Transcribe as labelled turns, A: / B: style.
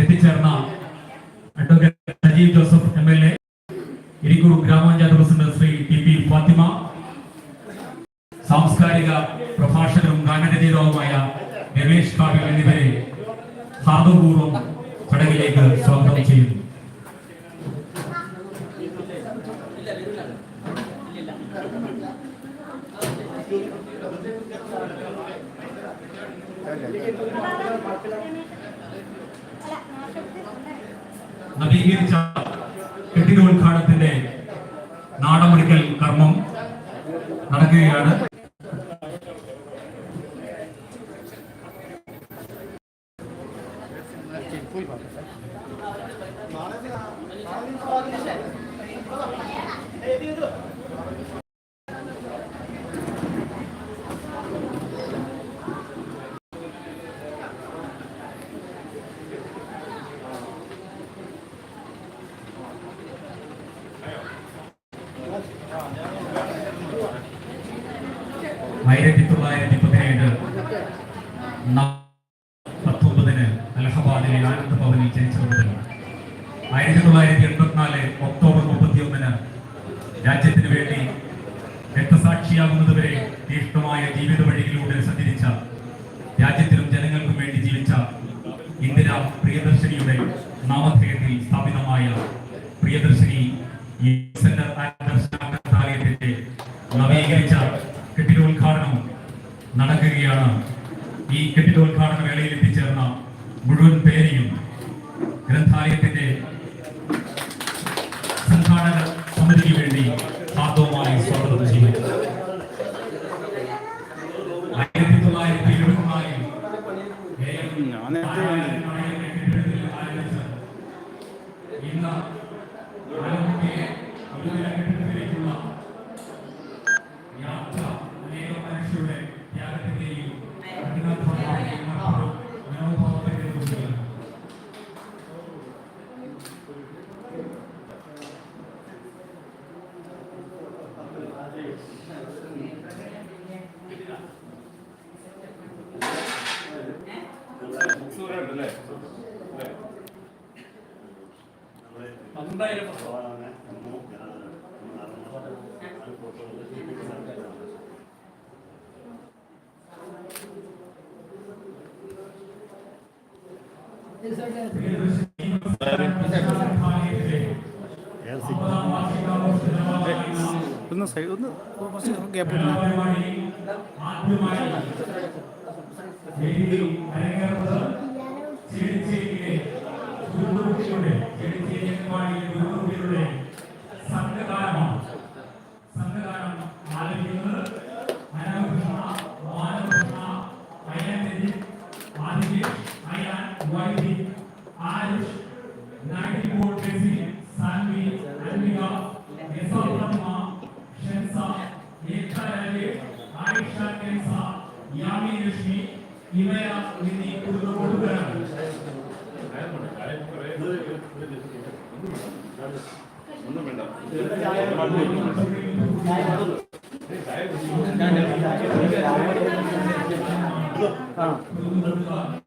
A: എത്തിച്ചേർന്ന advocate Sajeev Joseph M L A Irikkur ഗ്രാമപഞ്ചായത്ത് president Shri T P Fathima സാംസ്കാരിക പ്രഭാഷകരും ഗാനരചയിതാവുമായ രമേശ് കാട്ടിൽ എന്നിവരെ ഹാർദവപൂർവം ചടങ്ങിലേക്ക് സ്വാഗതം ചെയ്യുന്നു. നവീകരിച്ച കെട്ടിടോദ്ഘാടനത്തിന്റെ നാടമൊടിക്കൽ കർമ്മം നടക്കുകയാണ്. ആയിരത്തി തൊള്ളായിരത്തി പതിനേഴ് പത്തൊമ്പതിന് അലഹബാദിലെ ആനന്ദ ഭവനിൽ ജനിച്ചു മുതൽ ആയിരത്തി തൊള്ളായിരത്തി എൺപത്തിനാല് ഒക്ടോബർ മുപ്പത്തിയൊന്നിന് രാജ്യത്തിന് വേണ്ടി രക്തസാക്ഷിയാകുന്നതുവരെ തീഷ്ണമായ ജീവിത വഴിയിലൂടെ സഞ്ചരിച്ച രാജ്യത്തിനും ജനങ്ങൾക്കും വേണ്ടി ജീവിച്ച ഇന്ദിര പ്രിയദർശിനിയുടെ നാമധേയത്തിൽ സ്ഥാപിതമായ പ്രിയദർശിനി നവീകരിച്ച കെട്ടിടോദ്ഘാടനം നടക്കുകയാണ്. ഈ കെട്ടിടോദ്ഘാടന വേളയിൽ എത്തിച്ചേർന്ന മുഴുവൻ പേരെയും ഗ്രന്ഥാലയത്തിന്റെ
B: ഒന്ന് സൈഡ് ഒന്ന് കുറച്ച് ഗ്യാപ്പ് ഇടുന്നു
A: ആദ്യമായി ഗുരുവിലൂടെ സംഘഗാനമാണ് സംഘഗാനം ആലപിക്കുന്നത് അനഘൃഷ്ണ മാനകൃഷ്ണ അയനരി ആദികേഷ് അയാൻ വൈദി ആരുഷ് നായികോൾ ബെസി സാൻവി അൻവിക യസോധർമ്മ ഷെൻസ ഏക്കാരലി ആയിഷ കെൻസ യാമി ലക്ഷ്മി ഇവയ എന്നീ കൊടുക്കുകയാണ് ആദ്യമായി വേണ്ട. സമ്മാനിച്ചത്